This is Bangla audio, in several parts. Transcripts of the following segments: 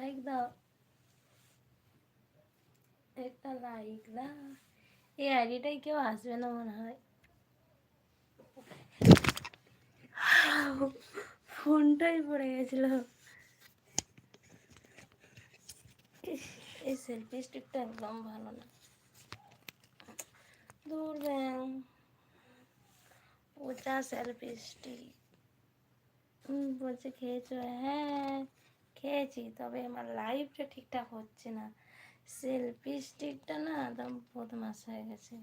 लाइक द एक तो लाइक द ये आरी टाइप क्यों आज भी ना है फ़ोन टाइप पड़ गया चलो। इस सेल्फी स्टिक तो एकदम भालो ना। दूर बैंग वो चाह सेल्फी स्टिक बोल से खेच है। খেয়েছি, তবে আমার লাইফটা ঠিকঠাক হচ্ছে না। সেলফি স্টিকটা না একদম বদমাস হয়ে গেছে।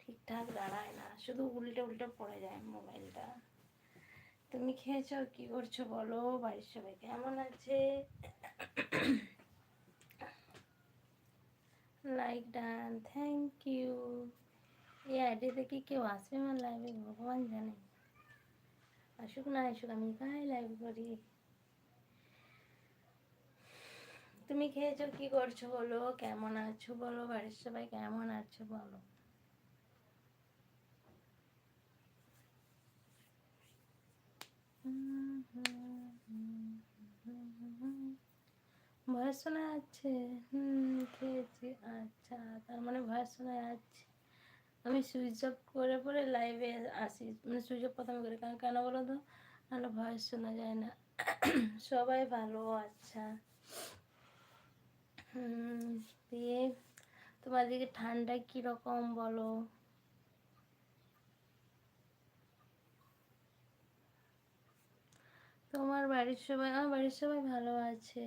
ঠিকঠাক দাঁড়ায় না, শুধু উল্টে উল্টে পড়ে যায় মোবাইলটা তুমি খেয়েছো, কি করছ বলো? বাড়ির সবাই কেমন আছে? লাইক ডান থ্যাংক ইউ এই আইডিতে কি কেউ আসবে আমার লাইভে ভগবান জানে। আসুক না আসুক, আমি কাই লাইভ করি। তুমি খেয়েছো? কি করছ বলো? কেমন আছো বলো? বাড়ির সবাই কেমন আছো বলো? ভয়েস শোনা যাচ্ছে। খেয়েছি। আচ্ছা তার মানে ভয়েস শোনা যাচ্ছে। আমি সুইচ অফ করে পরে লাইভে আসি। মানে সুইচ অফ প্রথমে করি। কারণ, কেন বলো তো? নাহলে ভয়েস শোনা যায় না। সবাই ভালো আচ্ছা। দিয়ে তোমার দিকে ঠান্ডা কীরকম বলো? তোমার বাড়ির সবাই, আমার বাড়ির সবাই ভালো আছে।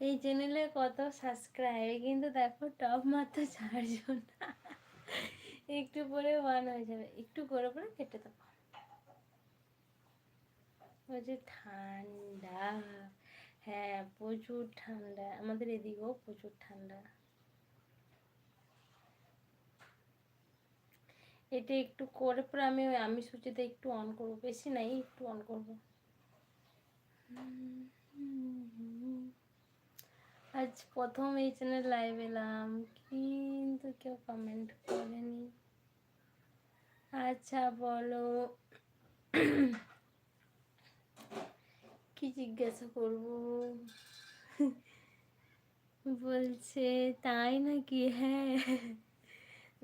এই চ্যানেলে কত সাবস্ক্রাইব কিন্তু দেখো টপ মাত্র চারজন। একটু পরে ওয়ান হয়ে যাবে, একটু করে পরে কেটে দেবো। বলছে ঠান্ডা হ্যাঁ প্রচুর ঠান্ডা, আমাদের এদিকেও প্রচুর ঠান্ডা। এটা একটু করে পরে আমি আমি সূচিতে একটু অন করব, বেশি নাই, একটু অন করব। আজ প্রথম এই চ্যানেল লাইভ এলাম, কিন্তু কেউ কমেন্ট করেনি। আচ্ছা বলো। কি জিজ্ঞাসা করব? বলছে, তাই নাকি? হ্যাঁ।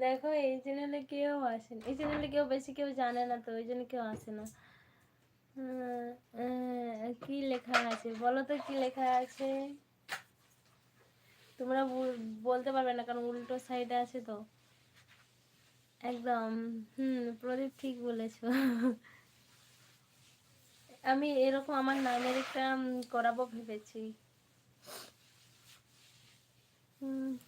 দেখো, এই চ্যানেলে কেউ আসে না। এই চ্যানেলে কেউ বেশি কেউ জানে না তো, ওই জন্য কেউ আসে না। কি লেখা আছে? বলো তো, কি লেখা আছে? তোমরা বল- বলতে পারবে না, কারণ উল্টো সাইডে আছে তো। একদম, হুম, প্রদীপ ঠিক বলেছ। আমি এরকম আমার নামের একটা করাবো ভেবেছি।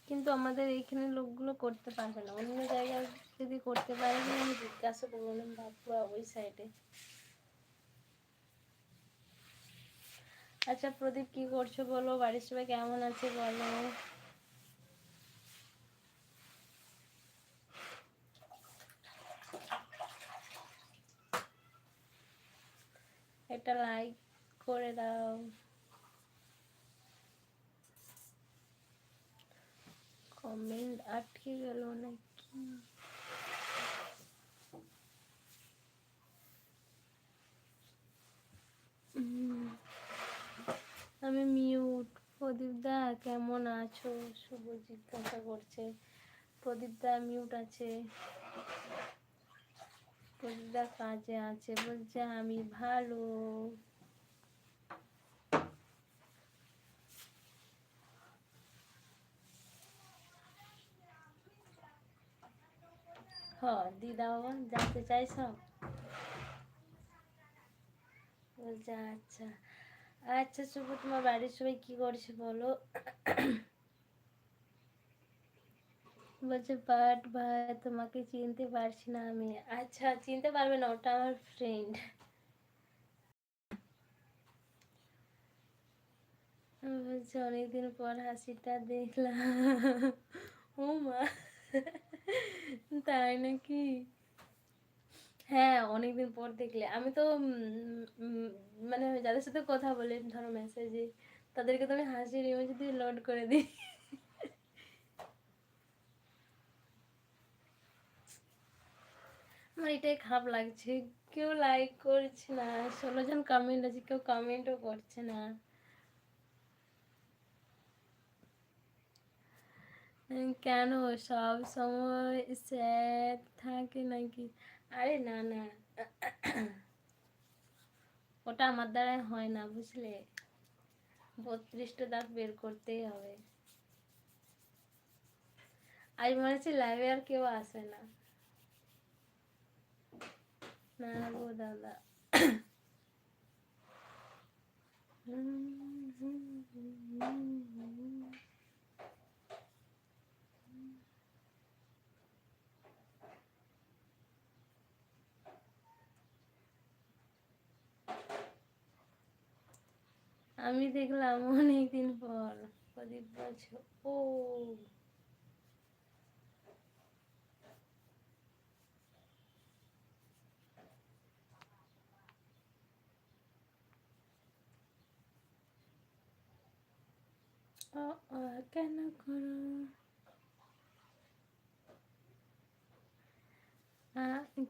কিন্তু আমাদের এইখানে লোকগুলো করতে পারবে না। অন্য জায়গায় যদি করতে পারে, আমি জিজ্ঞাসা না বাপুরা ওই সাইডে আচ্ছা প্রদীপ কি করছ বলো? বাড়ির সবাই কেমন আছে বলো? একটা লাইক করে দাও। কমেন্ট আটকে গেল নাকি? আমি মিউট প্রদীপ দা কেমন আছো? শুভ জিজ্ঞাসা করছে। প্রদীপ দা মিউট আছে। প্রদীপ দা কাজে আছে, বলছে আমি ভালো। হ, দিদা বাবা, জানতে চাইছ? বলছে আচ্ছা। আচ্ছা শুভ তোমার বাড়ির সবাই কি করছে বলো? বলছে, বাট ভাই তোমাকে চিনতে পারছি না আমি। আচ্ছা চিনতে পারবে না, ওটা আমার ফ্রেন্ড বলছে, অনেকদিন পর হাসিটা দেখলাম। ও মা, তাই নাকি? হ্যাঁ অনেকদিন পর দেখলে। আমি তো মানে যাদের সাথে কথা বলি, ধরো মেসেজে তাদেরকে তো আমি হাসির ইমেজ দিয়ে লোড করে দিই। আমার এটাই খারাপ লাগছে। কেউ লাইক করছে না। ষোলো জন কমেন্ট আছে, কেউ কমেন্টও করছে না। কেন সব সময় স্যাড থাকে নাকি? আরে না না। ওটা আমার দ্বারাই হয় না, বুঝলে? বত্রিশটা দাগ বের করতেই হবে। আজ মনে হচ্ছে লাইভে আর কেউ আসে না। আমি দেখলাম অনেকদিন পর প্রদীপ বলছো ও। কেন করো?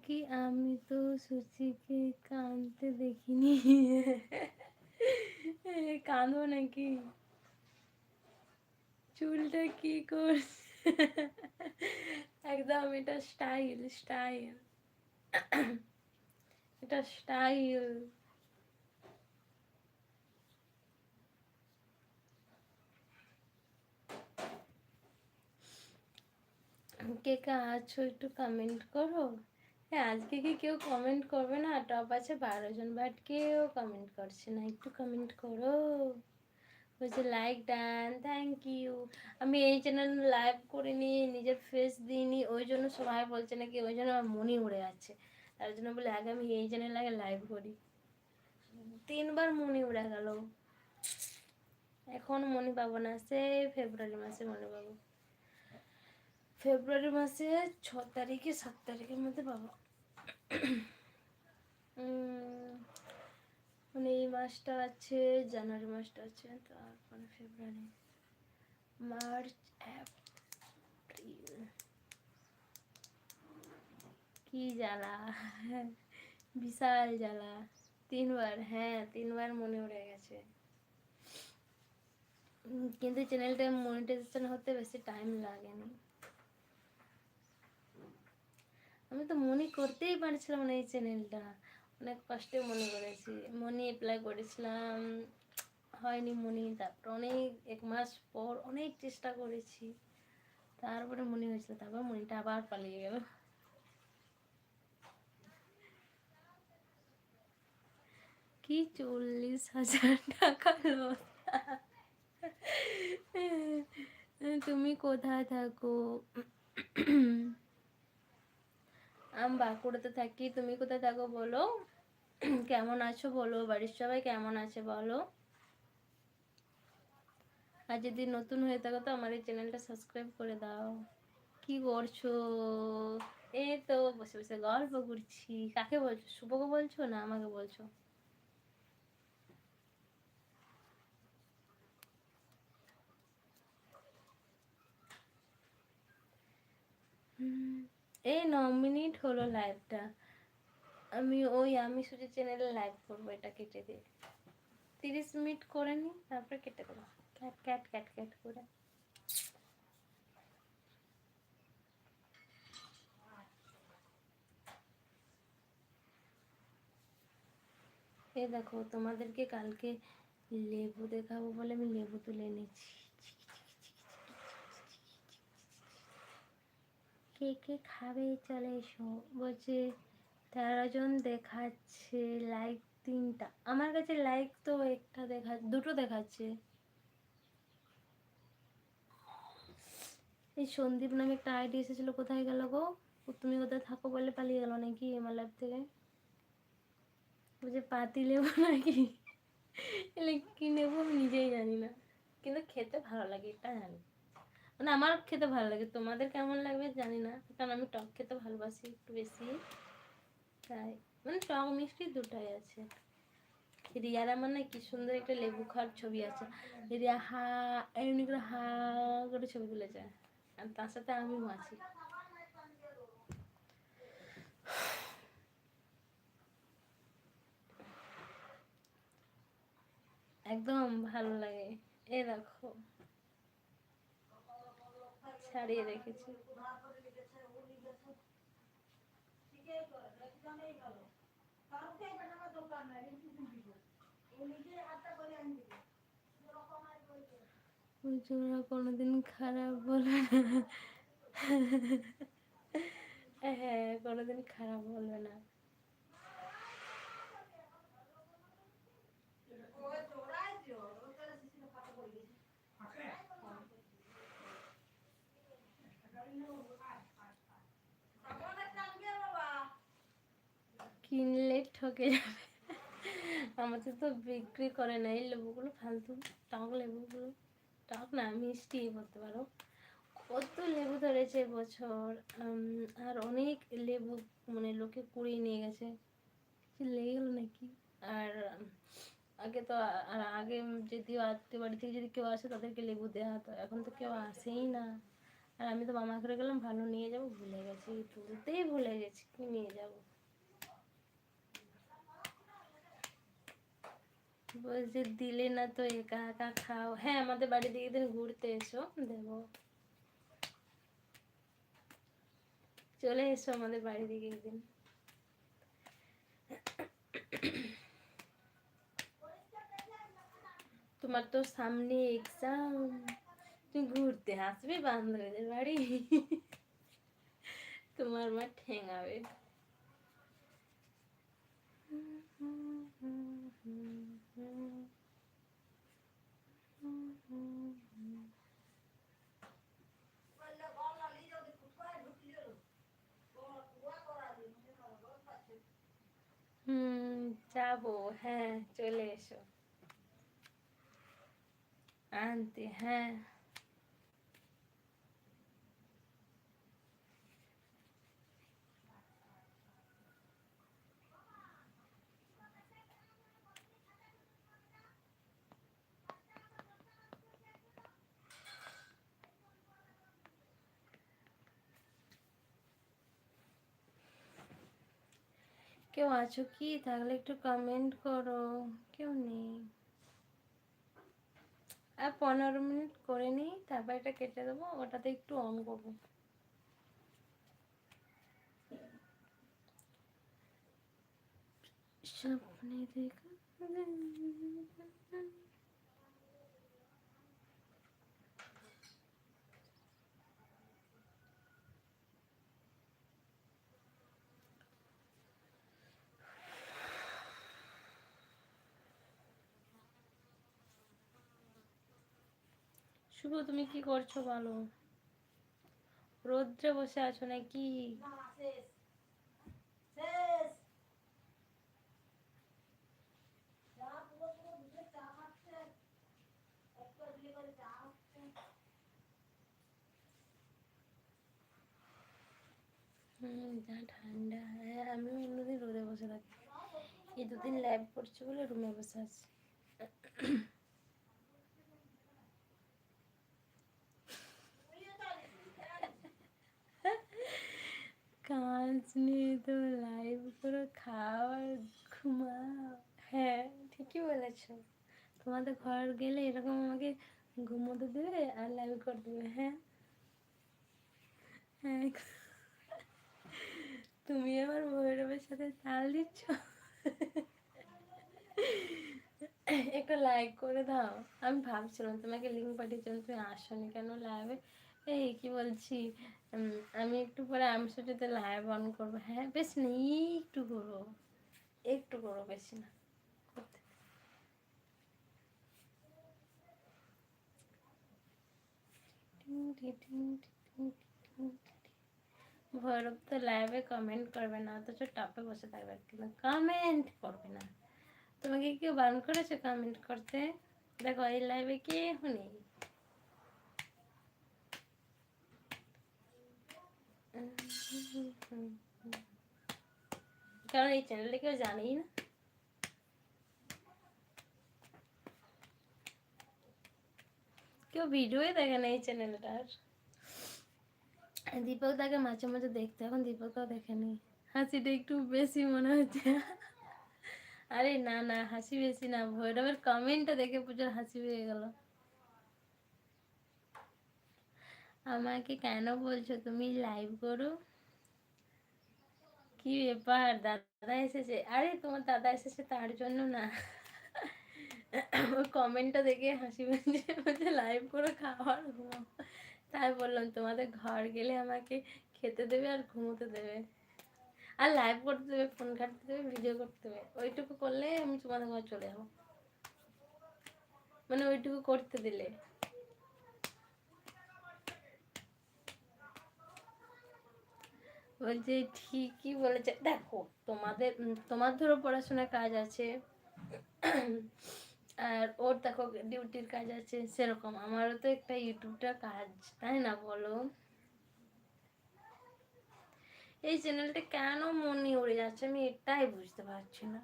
কি আমি তো সুচিকে কাঁদতে দেখিনি। কাঁদো নাকি? চুলটা কি করছে? একদম, এটা স্টাইল স্টাইল এটা স্টাইল কে কে আছো একটু কমেন্ট করো। হ্যাঁ আজকে কি কেউ কমেন্ট করবে না? টপ আছে বারো জন বাট কেউ কমেন্ট করছে না। একটু কমেন্ট করো। বলছে লাইক ডান থ্যাংক ইউ আমি এই চ্যানেল লাইভ করিনি, নিজের ফেস দিইনি, ওই জন্য সবাই বলছে নাকি ওই জন্য আমার মনে উড়ে যাচ্ছে। তার জন্য বলে আগে আমি এই চ্যানেল আগে লাইভ করি। তিনবার মনে উড়ে গেল। এখন মনে পাবো না সে ফেব্রুয়ারি মাসে মনে পাবো ফেব্রুয়ারি মাসে ছ তারিখে, সাত তারিখের মধ্যে পাবো। মানে এই মাসটা আছে, জানুয়ারি মাসটা আছে, তারপরে ফেব্রুয়ারি, মার্চ, এপ্রিল। কি জ্বালা? বিশাল জ্বালা। তিনবার হ্যাঁ তিনবার মনে উড়ে গেছে। কিন্তু চ্যানেলটা মনিটাইজেশন হতে বেশি টাইম লাগেনি। আমি তো মনে করতেই পারছিলাম না এই চ্যানেলটা। অনেক কষ্টে মনে করেছি। মনি অ্যাপ্লাই করেছিলাম, হয়নি মনি, তারপর অনেক, এক মাস পর অনেক চেষ্টা করেছি। তারপরে মনে হয়েছিল, তারপর মনিটা আবার পালিয়ে গেল। কি চল্লিশ হাজার টাকা তুমি কোথায় থাকো? আমি বাঁকুড়াতে থাকি। তুমি কোথায় থাকো বলো? কেমন আছো বলো? বাড়ির সবাই কেমন আছে বলো? আর যদি নতুন হয়ে থাকো তো আমার এই চ্যানেলটা সাবস্ক্রাইব করে দাও। কি করছ? এই তো বসে বসে গল্প করছি। কাকে বলছো? শুভকে বলছো না আমাকে বলছো হুম, এই ন মিনিট হলো লাইভটা আমি ওই আমি শুধু চ্যানেলে লাইভ করব, এটা কেটে দিয়ে। তিরিশ মিনিট করে নি, তারপরে কেটে দেবো। ক্যাট ক্যাট ক্যাট ক্যাট করে। এই দেখো, তোমাদেরকে কালকে লেবু দেখাবো বলে আমি লেবু তুলে এনেছি। কে কে খাবে, চলে এসো। বলছে তেরো জন দেখাচ্ছে লাইক তিনটা। আমার কাছে লাইক তো একটা দেখা, দুটো দেখাচ্ছে। এই সন্দীপ নামে একটা আইডি এসেছিল, কোথায় গেল গো? তুমি কোথায় থাকো বলে পালিয়ে গেল নাকি আমার ল্যাব থেকে? বলছে পাতি লেবু নাকি? এলে কি নেব আমি নিজেই জানি না। কিন্তু খেতে ভালো লাগে, এটা জানি। মানে আমার খেতে ভালো লাগে। তোমাদের কেমন লাগবে জানি না, কারণ আমি টক খেতে ভালোবাসি একটু বেশি। তাই মানে টক মিষ্টি দুটাই আছে। রিয়ার আমার না কি সুন্দর একটা লেবু খাওয়ার ছবি আছে। রিয়া হা, এমনি করে হা করে ছবি তুলেছে আর তার সাথে আমিও আছি একদম ভালো লাগে। এ দেখো। ছাড়িয়ে রেখেছি। জন্য কোনোদিন খারাপ বলবে না। হ্যাঁ কোনোদিন খারাপ বলবে না। কিনলে ঠকে যাবে। আমাদের তো বিক্রি করে না, এই লেবুগুলো, ফালতু টক লেবুগুলো। টক না, মিষ্টি বলতে পারো। কত লেবু ধরেছে বছর। আর অনেক লেবু মানে লোকে কুড়িয়ে নিয়ে গেছে। লেগে গেলো নাকি? আর আগে তো, আর আগে যদিও আত্মীয় বাড়ি থেকে যদি কেউ আসে, তাদেরকে লেবু দেওয়া হতো। এখন তো কেউ আসেই না। আর আমি তো মামা করে গেলাম ভালো নিয়ে যাব, ভুলে গেছি। তুলতেই ভুলে গেছি, কি নিয়ে যাব? বলছে, দিলে না তো একা একা খাও। হ্যাঁ আমাদের বাড়ি দিকে দিন ঘুরতে এসো, দেবো। চলে এসো আমাদের বাড়ি দিকে একদিন। তোমার তো সামনে এক্সাম তুমি ঘুরতে আসবে বান্ধবীদের বাড়ি। তোমার মা ঠেঙাবে। হুম যাব হ্যাঁ চলে এসো আনতে হ্যাঁ কেউ আছো কি? তাহলে একটু কমেন্ট করো। কেউ নেই। আর পনেরো মিনিট করে নিই তারপর এটা কেটে দেবো, ওটাতে একটু অন করব। স্বপ্নে দেখা শুভ, তুমি কি করছ বলো? রোদ্রে বসে আছো নাকি? যা ঠান্ডা। হ্যাঁ আমিও অন্যদিন রোদে বসে থাকি। এই দুদিন ল্যাব করছি বলে রুমে বসে আছি। কাজ নিয়ে তো লাইভ করে খাও আর ঘুমাও হ্যাঁ ঠিকই বলেছ। তোমাদের ঘর গেলে এরকম আমাকে ঘুমোতে দেবে আর লাইভ করে দেবে হ্যাঁ? হ্যাঁ। তুমি আমার ভৈরবের সাথে তাল দিচ্ছ? একটু লাইক করে দাও। আমি ভাবছিলাম তোমাকে লিঙ্ক পাঠিয়েছিলাম, তুমি আসনি কেন লাইভে এই কি বলছি? আমি একটু পরে আমি সাথে লাইভ অন করব। হ্যাঁ বেশ না, একটু করব। একটু করব, বেশি না। ভৈরব তো লাইভে কমেন্ট করবে না, অথচ টপে বসে থাকবে। কিন্তু কমেন্ট করবে না। তোমাকে কেউ বারণ করেছে কমেন্ট করতে? দেখো, এই লাইভে কেউ নেই। কারণ এই চ্যানেলটা কেউ জানেই না। কেউ ভিডিওই দেখে না এই চ্যানেলটার দীপক তাকে মাঝে মাঝে দেখতে, এখন দীপকও দেখেনি। হাসিটা একটু বেশি মনে হচ্ছে। আরে না না, হাসি বেশি না, ভৈরবের কমেন্টটা দেখে প্রচুর হাসি হয়ে গেল। আমাকে কেন বলছো তুমি লাইভ করো? কি ব্যাপার? দাদা এসেছে। আরে, তোমার দাদা এসেছে তার জন্য না। ওই কমেন্টটা দেখে হাসি পেয়েছে বলছে লাইভ করে খাওয়ার ঘুমাও তাই বললাম, তোমাদের ঘর গেলে আমাকে খেতে দেবে আর ঘুমোতে দেবে। আর লাইভ করতে দেবে ফোন ঘাটতে দেবে ভিডিও করতে দেবে। ওইটুকু করলে আমি তোমাদের ঘর চলে যাব। মানে ওইটুকু করতে দিলে। বলছে ঠিকই বলেছে। দেখো, তোমাদের তোমার ধরো পড়াশোনার কাজ আছে। আর ওর দেখো ডিউটির কাজ আছে, সেরকম। আমারও তো একটা ইউটিউবটা কাজ, তাই না বলো? এই চ্যানেলটা কেন মনে উড়ে যাচ্ছে? আমি এটাই বুঝতে পারছি না।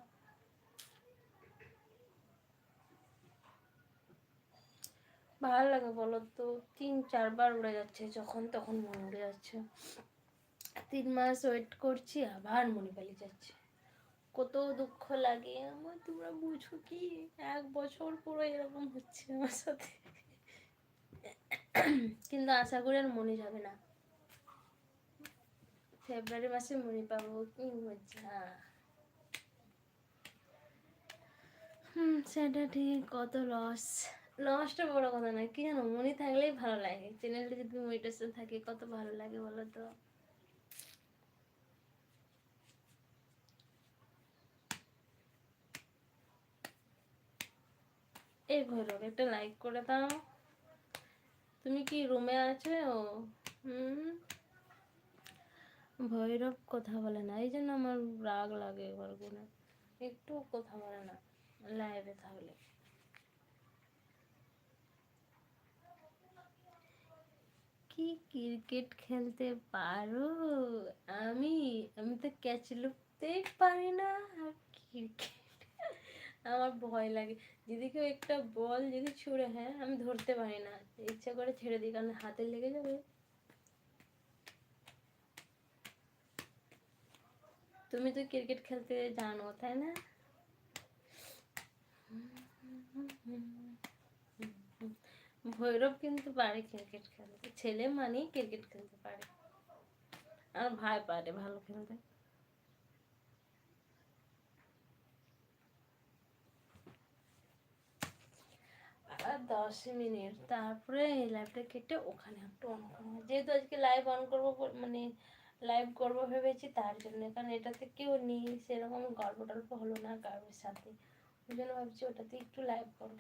ভালো লাগে বলো তো। তিন, চারবার উড়ে যাচ্ছে, যখন তখন মনে উড়ে যাচ্ছে। তিন মাস ওয়েট করছি, আবার পালিয়ে যাচ্ছে। কত দুঃখ লাগে। আমার তোমরা বুঝো কি? এক বছর পুরো এরকম হচ্ছে আমার সাথে। কিন্তু আশা করি আর মনে যাবে না। ফেব্রুয়ারি মাসে মনে পাবো কি মজা। হুম, সেটা ঠিক, কত লস লসটা বড় কথা না, কি জানো? মনে থাকলেই ভালো লাগে। চ্যানেলটা যদি মনিটেশন থাকে, কত ভালো লাগে বলো তো? এই ভৈরব একটা লাইক করে দাও। তুমি কি রুমে আছো? হুম। ভৈরব কথা বলে না, এই জন্য আমার রাগ লাগে এবার করে একটু কথা বলে না লাইভে থাকলে কি ক্রিকেট খেলতে পারো? আমি আমি তো ক্যাচ লুকতেই পারি না ক্রিকেট আমার ভয় লাগে। যদি কেউ একটা বল যদি ছুঁড়ে হ্যাঁ আমি ধরতে পারি না। ইচ্ছা করে ছেড়ে দিই, কারণ হাতে লেগে যাবে। তুমি তো ক্রিকেট খেলতে জানো, তাই না? ভৈরব কিন্তু পারে ক্রিকেট খেলতে। ছেলে মানেই ক্রিকেট খেলতে পারে। আর ভাই পারে ভালো খেলতে। দশ মিনিট। তারপরে লাইভটা কেটে ওখানে একটু অন করব। যেহেতু আজকে লাইভ অন করব মানে লাইভ করব ভেবেছি, তার জন্য। কারণ এটাতে কেউ নেই, সেরকম গল্প টল্প হলো না কারোর সাথে। ওই জন্য ভাবছি ওটাতে একটু লাইভ করব।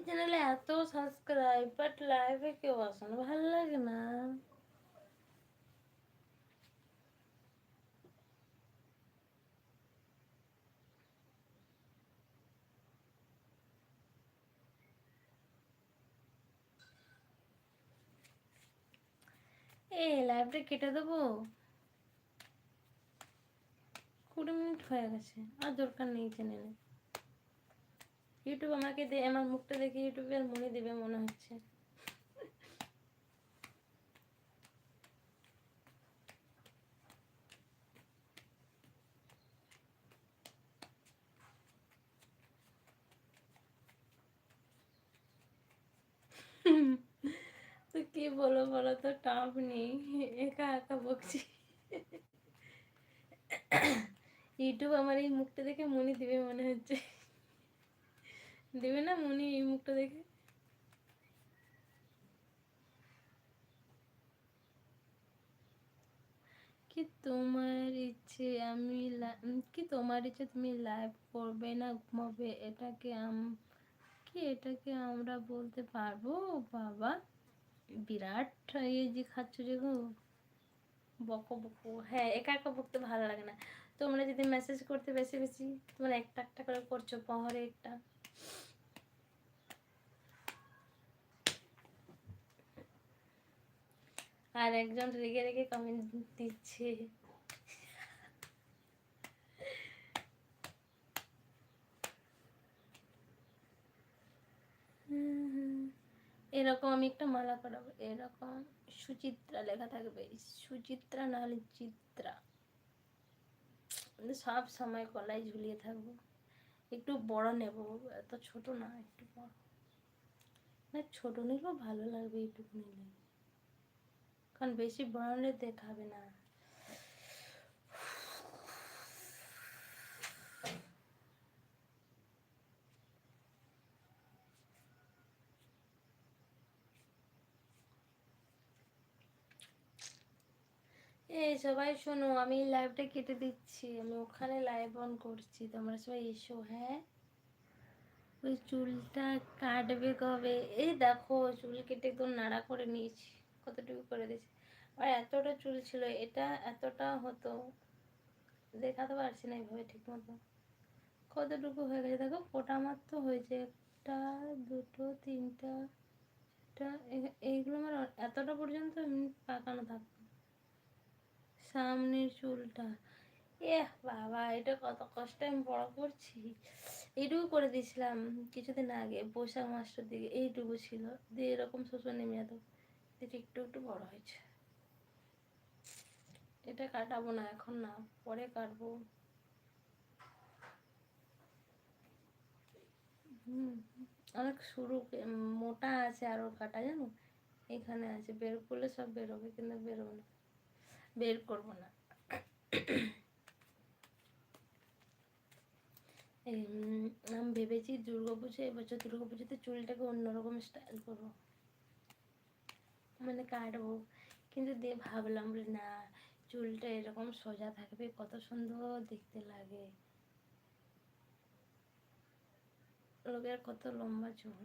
এই চ্যানেলে এত সাবস্ক্রাইব বাট লাইভে কেউ আসে ভালো লাগে না। এই লাইভটা কেটে দেবো। কুড়ি মিনিট হয়ে গেছে। আর দরকার নেই চ্যানেলে ইউটিউব আমাকে দে, আমার মুখটা দেখে ইউটিউবে আর মনে দেবে, মনে হচ্ছে। কি বলো বলো তো টাপ নেই, একা একা বকছি। ইউটিউব আমার এই মুখটা দেখে মনে দিবে, মনে হচ্ছে। দেবে না মনি এই মুখটা দেখে? কি তোমার ইচ্ছে আমি কি তোমার ইচ্ছে তুমি লাইভ করবে না, ঘুমাবে? এটাকে আম, কি এটাকে আমরা বলতে পারব? বাবা, বিরাট ইয়ে যে খাচ্ছ যে বকো বকো। হ্যাঁ একা একা বকতে ভালো লাগে না। তোমরা যদি মেসেজ করতে বেশি বেশি তোমরা একটা একটা করে করছ, পহরে একটা। আর একজন রেগে রেগে কমেন্ট দিচ্ছে। এরকম আমি একটা মালা করাবো এরকম সুচিত্রা লেখা থাকবে, সুচিত্রা নাহলে চিত্রা। সব সময় গলায় ঝুলিয়ে থাকব। একটু বড় নেব এত ছোট না, একটু বড়। না, ছোট নিলেও ভালো লাগবে এইটুকু নিলে কারণ বেশি বড় নিলে দেখাবে না। এই সবাই শোনো, আমি লাইভটা কেটে দিচ্ছি। আমি ওখানে লাইভ অন করছি। তোমরা সবাই এসো হ্যাঁ? ওই চুলটা কাটবে কবে? এই দেখো, চুল কেটে একদম নাড়া করে নিয়েছি। কতটুকু করে দিয়েছি? আর এতটা চুল ছিল, এটা এতটা হতো। দেখাতে পারছি না এইভাবে ঠিক মতো কতটুকু হয়ে গেছে? দেখো, ফোটা মাত্র হয়েছে। একটা, দুটো, তিনটা এইগুলো আমার এতটা পর্যন্ত এমনি পাকানো থাকতো। সামনের চুলটা। এ বাবা, এটা কত কষ্ট আমি বড় করছি। এইটুকু করে দিয়েছিলাম কিছুদিন আগে, বৈশাখ মাসটার দিকে, এইটুকু ছিল। দিয়ে এরকম শ্বশুর নেমে যেত একটু একটু বড় হয়েছে। এটা কাটাবো না এখন না, পরে কাটবো। হুম, অনেক সরু মোটা আছে আরও কাটা, জানো? এখানে আছে, বের করলে সব বেরোবে কিন্তু বেরোবে না। বের করব না। আমি ভেবেছি দুর্গা পুজো এবছর দুর্গা পুজোতে চুলটাকে অন্যরকম স্টাইল করব। মানে কাটবো। কিন্তু দিয়ে ভাবলাম না, চুলটা এরকম সোজা থাকবে, কত সুন্দর দেখতে লাগে। লোকের কত লম্বা চুল।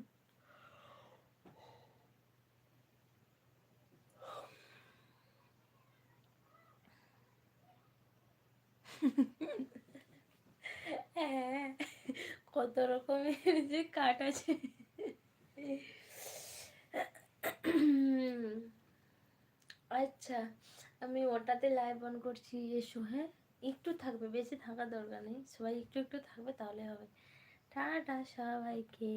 হ্যাঁ কত রকমের যে কাট আছে। আচ্ছা আমি ওটাতে লাইভ অন করছি, এসো হ্যাঁ? একটু থাকবে বেশি থাকার দরকার নেই। সবাই একটু একটু থাকবে, তাহলে হবে। টাটা সবাইকে।